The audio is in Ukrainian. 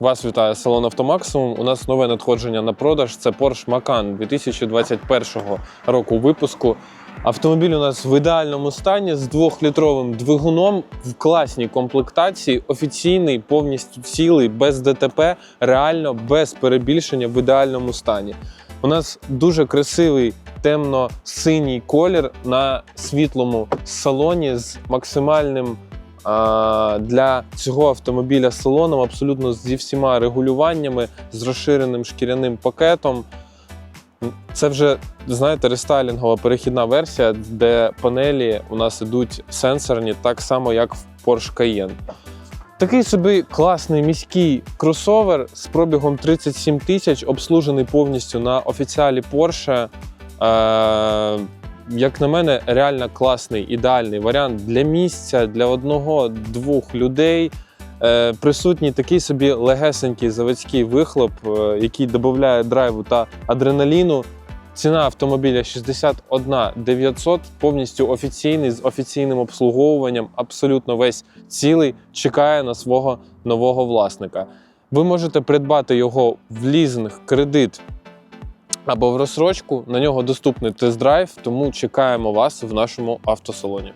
Вас вітає салон Автомаксимум. У нас нове надходження на продаж. Це Porsche Macan 2021 року випуску. Автомобіль у нас в ідеальному стані з двохлітровим двигуном в класній комплектації, офіційний, повністю цілий, без ДТП, реально без перебільшення в ідеальному стані. У нас дуже красивий темно-синій колір на світлому салоні з максимальним для цього автомобіля салоном, абсолютно зі всіма регулюваннями, з розширеним шкіряним пакетом. Це вже, знаєте, рестайлінгова перехідна версія, де панелі у нас ідуть сенсорні, так само, як в Porsche Cayenne. Такий собі класний міський кросовер з пробігом 37 тисяч, обслужений повністю на офіціалі Porsche. Як на мене, реально класний, ідеальний варіант для місця, для одного-двох людей. Е, присутній такий собі легесенький заводський вихлоп, е, який додає драйву та адреналіну. Ціна автомобіля 61 900, повністю офіційний з офіційним обслуговуванням, абсолютно весь цілий, чекає на свого нового власника. Ви можете придбати його в лізинг, кредит або в розсрочку. На нього доступний тест-драйв, тому чекаємо вас в нашому автосалоні.